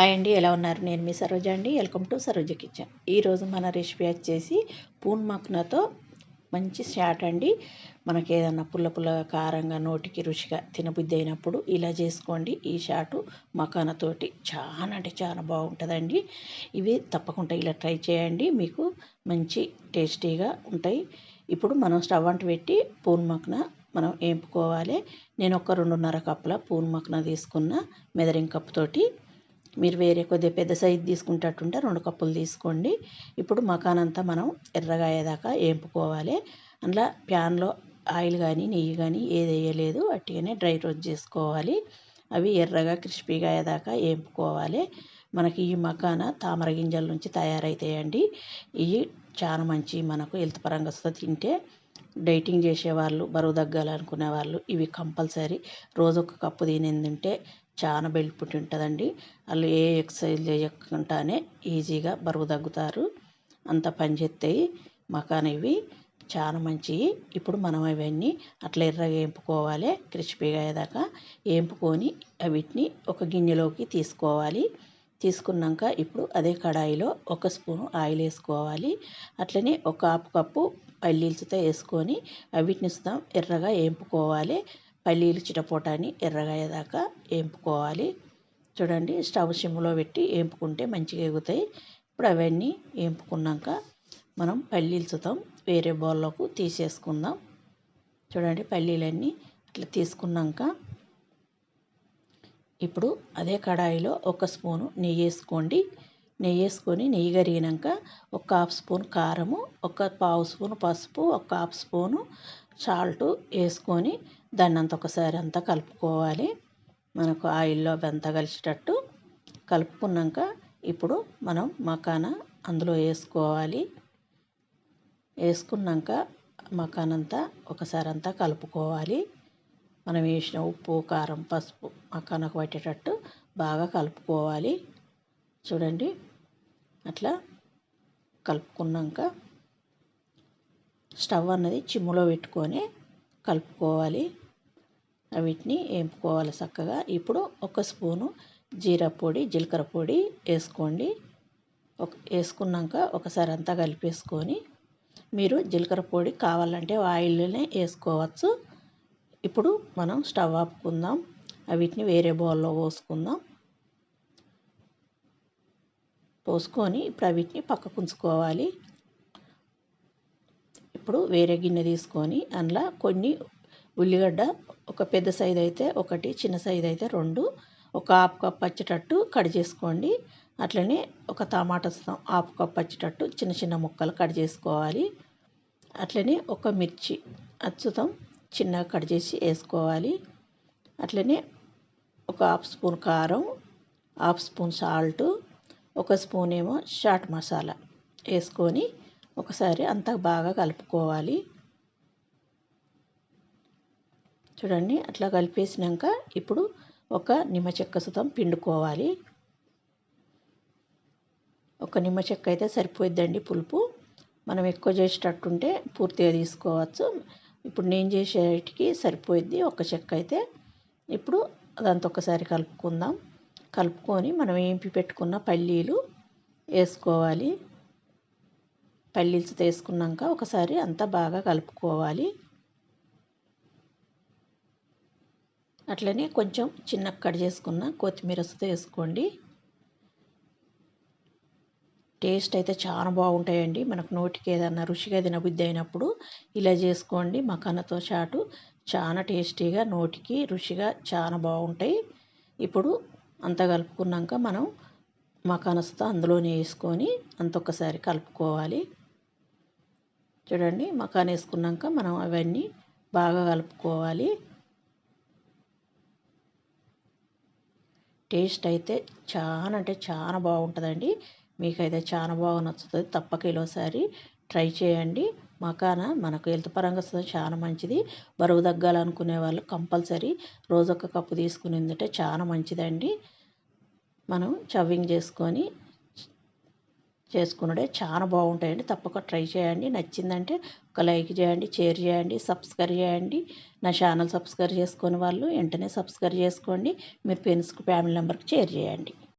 Hi అండి ఎలా ఉన్నారు? నేను మీ సరోజ అండి. Welcome to Saroja kitchen. ఈరోజు మన రెసిపీ వచ్చేసి పూన్ మక్నతో మంచి షాట్ అండి. మనకి ఏదన్నా పుల్ల పుల్లగా కారంగా నోటికి రుచిగా తినబుద్ధి అయినప్పుడు ఇలా చేసుకోండి. ఈ షాటు మకానతోటి చాలా అంటే చాలా బాగుంటుందండి. ఇవి తప్పకుండా ఇలా ట్రై చేయండి. మీకు మంచి టేస్టీగా ఉంటాయి. ఇప్పుడు మనం స్టవ్ అంటు పెట్టి పూన్ మక్న మనం వేపుకోవాలి నేను ఒక రెండున్నర కప్పుల పూన్ మక్న తీసుకున్న మెదరింగ్ కప్పుతోటి మీరు వేరే కొద్దిగా పెద్ద సైజు తీసుకుంటట్టుంటే రెండు కప్పులు తీసుకోండి. ఇప్పుడు మకానంతా మనం ఎర్రగా అయ్యేదాకా అందులో ప్యాన్లో ఆయిల్ కానీ నెయ్యి కానీ ఏది వేయలేదు. అట్టిగానే డ్రై రోస్ట్ చేసుకోవాలి. అవి ఎర్రగా క్రిస్పీగా అయ్యేదాకా ఏంపుకోవాలి. మనకి ఈ మకాన తామర గింజల నుంచి తయారవుతాయండి ఇవి చాలా మంచి మనకు హెల్త్ పరంగా తింటే డైటింగ్ చేసేవాళ్ళు బరువు తగ్గాలనుకునే వాళ్ళు ఇవి కంపల్సరీ. రోజు ఒక కప్పు తినేది చాలా బెనిఫిట్ ఉంటుందండి. వాళ్ళు ఏ ఎక్సర్సైజ్ చేయకుండానే ఈజీగా బరువు తగ్గుతారు. అంత పని చేస్తాయి మకాన చాలా మంచివి ఇప్పుడు మనం అవన్నీ అట్లా ఎర్రగా వేపుకోవాలి క్రిస్పీగా అయ్యేదాకా వేపుకొని వీటిని ఒక గిన్నెలోకి తీసుకోవాలి. తీసుకున్నాక ఇప్పుడు అదే కడాయిలో ఒక స్పూను ఆయిల్ వేసుకోవాలి. అట్లనే ఒక హాఫ్ కప్పు పల్లీలతో వేసుకొని వీటిని ఎర్రగా వేపుకోవాలి పల్లీలు చిటపోటాని ఎర్రగా అయ్యేదాకా వేపుకోవాలి చూడండి స్టవ్ సిమ్లో పెట్టి వేపుకుంటే మంచిగా ఎగుతాయి. ఇప్పుడు అవన్నీ వేపుకున్నాక మనం పల్లీలు సుతం వేరే బౌల్లోకి తీసేసుకుందాం. చూడండి పల్లీలన్నీ అట్లా తీసుకున్నాక ఇప్పుడు అదే కడాయిలో ఒక స్పూను నెయ్యి వేసుకోండి. నెయ్యి వేసుకొని నెయ్యి కరిగినాక ఒక హాఫ్ స్పూన్ కారము ఒక పావు స్పూన్ పసుపు ఒక హాఫ్ స్పూను సాల్ట్ వేసుకొని దాన్ని అంత ఒకసారి అంతా కలుపుకోవాలి. మనకు ఆయిల్లో అంతా కలిసేటట్టు కలుపుకున్నాక ఇప్పుడు మనం మకాన అందులో వేసుకోవాలి. వేసుకున్నాక మకానంతా ఒకసారి అంతా కలుపుకోవాలి. మనం వేసిన ఉప్పు కారం పసుపు మకానకు పట్టేటట్టు బాగా కలుపుకోవాలి. చూడండి. అట్లా కలుపుకున్నాక స్టవ్ అన్నది చిమ్ములో పెట్టుకొని కలుపుకోవాలి. వీటిని వేపుకోవాలి చక్కగా. ఇప్పుడు ఒక స్పూను జీరా పొడి జీలకర్ర పొడి వేసుకోండి. ఒక వేసుకున్నాక ఒకసారి అంతా కలిపేసుకొని మీరు జీలకర్ర పొడి కావాలంటే ఆయిల్లోనే వేసుకోవచ్చు. ఇప్పుడు మనం స్టవ్ ఆపుకుందాం. వీటిని వేరే బౌల్లో పోసుకుందాం. పోసుకొని ఇప్పుడు వీటిని పక్కకు ఉంచుకోవాలి. ఇప్పుడు వేరే గిన్నె తీసుకొని అందులో కొన్ని ఉల్లిగడ్డ ఒక పెద్ద సైజు అయితే ఒకటి చిన్న సైజు అయితే రెండు. ఒక హాఫ్ కప్ వచ్చేటట్టు కట్ చేసుకోండి. అట్లనే ఒక టమాటా హాఫ్ కప్ వచ్చేటట్టు చిన్న చిన్న ముక్కలు కట్ చేసుకోవాలి. అట్లనే ఒక మిర్చి అచ్చుతం చిన్నగా కట్ చేసి వేసుకోవాలి. అట్లనే ఒక హాఫ్ స్పూన్ కారం హాఫ్ స్పూన్ సాల్ట్ ఒక స్పూన్ ఏమో చాట్ మసాలా వేసుకొని ఒకసారి అంతా బాగా కలుపుకోవాలి. చూడండి అట్లా కలిపేసినాక ఇప్పుడు ఒక నిమ్మ చెక్క సుతం పిండుకోవాలి. ఒక నిమ్మ చెక్క అయితే సరిపోయిద్దండి పులుపు. మనం ఎక్కువ చేసేటట్టుంటే పూర్తిగా తీసుకోవచ్చు. ఇప్పుడు నేను చేసేటికి సరిపోయిద్ది ఒక చెక్క అయితే. ఇప్పుడు అదంతా ఒకసారి కలుపుకుందాం. కలుపుకొని మనం ఏంపి పెట్టుకున్న పల్లీలు వేసుకోవాలి. పల్లీలు వేసుకున్నాక ఒకసారి అంతా బాగా కలుపుకోవాలి. అట్లనే కొంచెం చిన్న కట్ చేసుకున్న కొత్తిమీర వేసుకోండి. టేస్ట్ అయితే చాలా బాగుంటాయండి. మనకు నోటికి ఏదన్నా రుచిగా తినబుద్ధి అయినప్పుడు ఇలా చేసుకోండి. మకానతో చాటు చాలా టేస్టీగా నోటికి రుచిగా చాలా బాగుంటాయి. ఇప్పుడు అంతా కలుపుకున్నాక మనం మకానస్తా అందులోనే వేసుకొని అంత ఒక్కసారి కలుపుకోవాలి. చూడండి మకాన్ వేసుకున్నాక మనం అవన్నీ బాగా కలుపుకోవాలి. టేస్ట్ అయితే చాలా అంటే చాలా బాగుంటుందండి. మీకైతే చాలా బాగా నచ్చుతుంది. తప్పక ఈలోసారి ట్రై చేయండి. మకాన మనకు హెల్త్ పరంగా చాలా మంచిది. బరువు తగ్గాలనుకునే వాళ్ళు కంపల్సరీ రోజు ఒక కప్పు తీసుకునిందంటే చాలా మంచిదండి. మనం చవ్వింగ్ చేసుకొని చేసుకున్నడే. చాలా బాగుంటాయండి. తప్పక ట్రై చేయండి. నచ్చిందంటే ఒక లైక్ చేయండి షేర్ చేయండి సబ్స్క్రైబ్ చేయండి. నా ఛానల్ సబ్స్క్రైబ్ చేసుకుని వాళ్ళు వెంటనే సబ్స్క్రైబ్ చేసుకోండి. మీరు ఫ్రెండ్స్కి ఫ్యామిలీ మెంబర్కి షేర్ చేయండి.